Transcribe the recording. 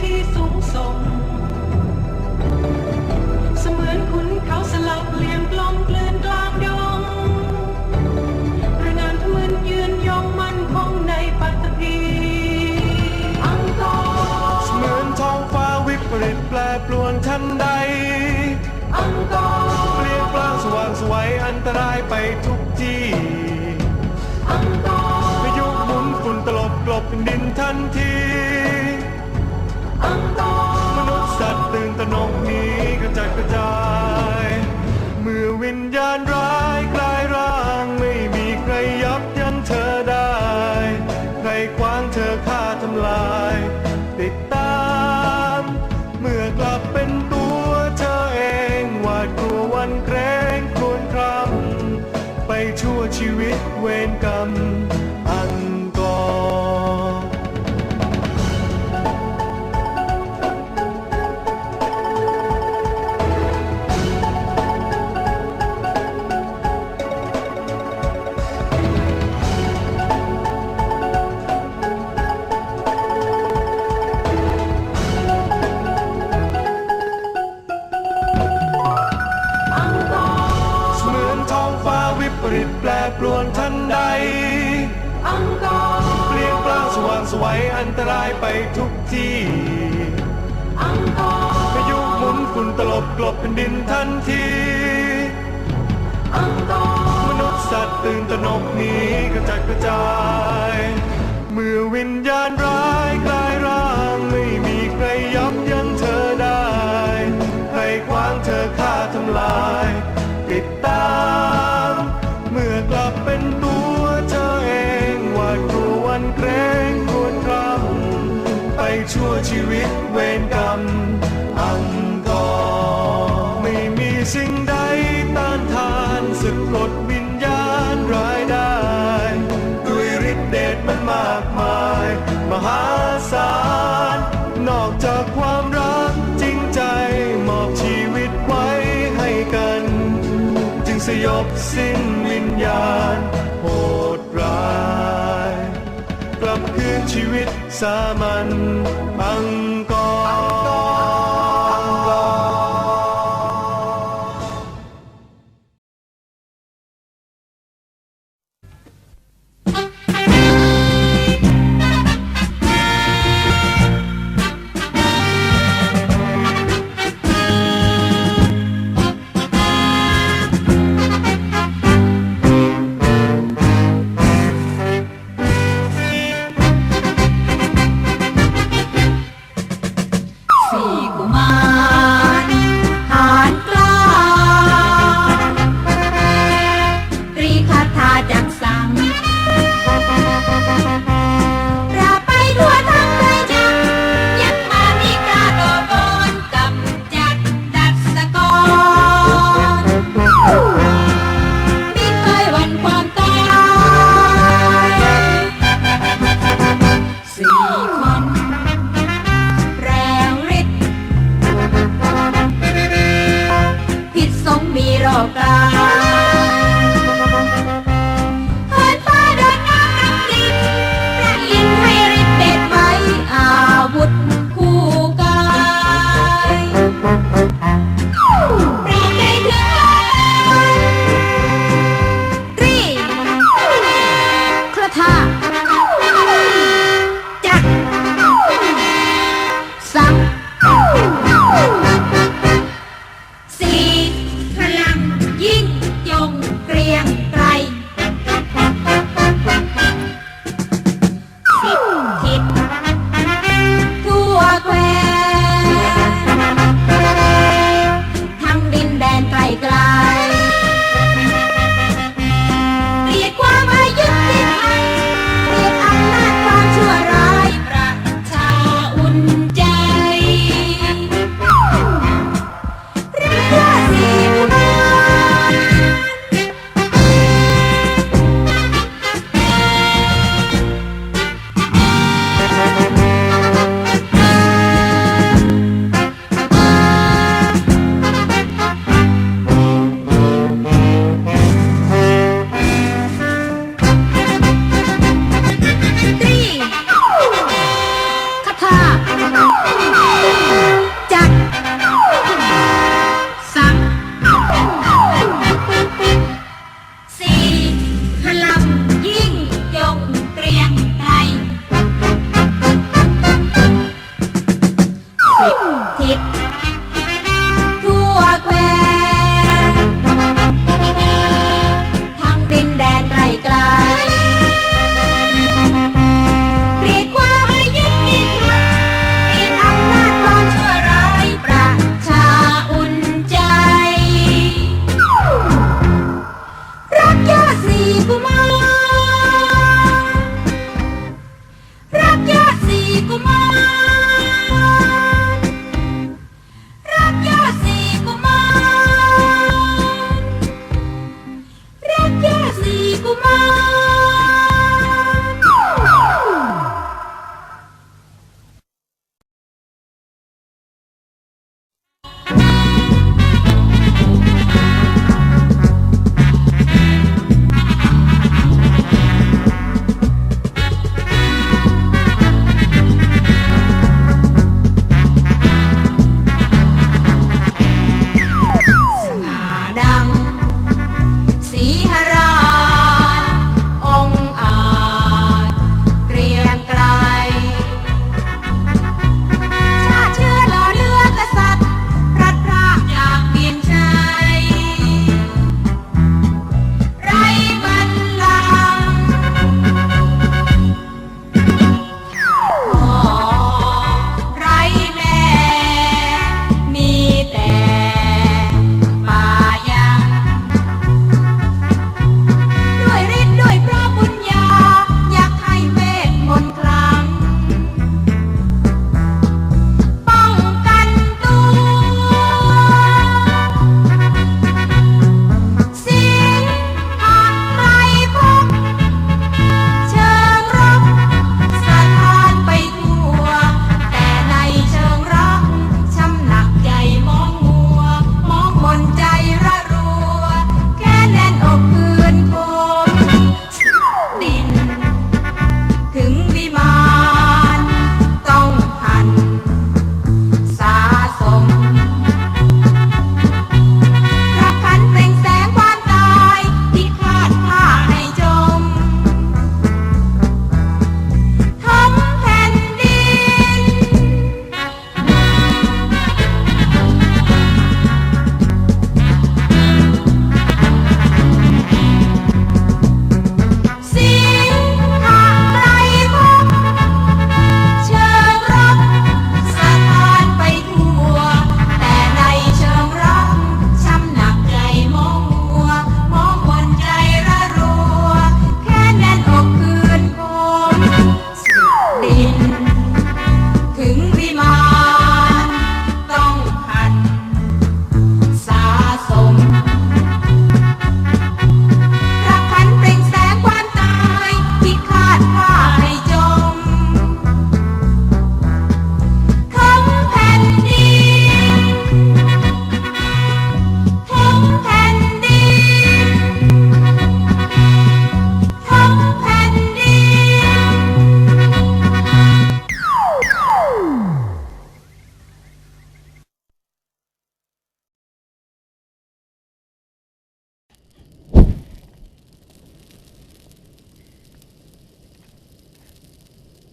ที่สูงส่ เวรกรรมอันก่ออังกอร์เหมือนท้องฟ้าวิปริตแปรปรวน อันตรายไปทุกที่อังกอร์พายุหมุนฝุ่นตลบกลบแผ่นดินทันทีอังกอร์มนุษย์สัตว์ตื่นตระหนกหนีกระจัดกระจาย เมื่อวิญญาณ ชั่วชีวิตเวรกรรมอังกอร์ไม่มีสิ่งใดต้านทานสึกปลดวิญญาณร้ายได้ ด้วยฤทธิเดชมันมากมาย มหาศาล นอกจากความรักจริงใจ มอบชีวิตไว้ให้กัน จึงสยบสิ้นวิญญาณโหดร้าย กลับคืนชีวิต สา casa.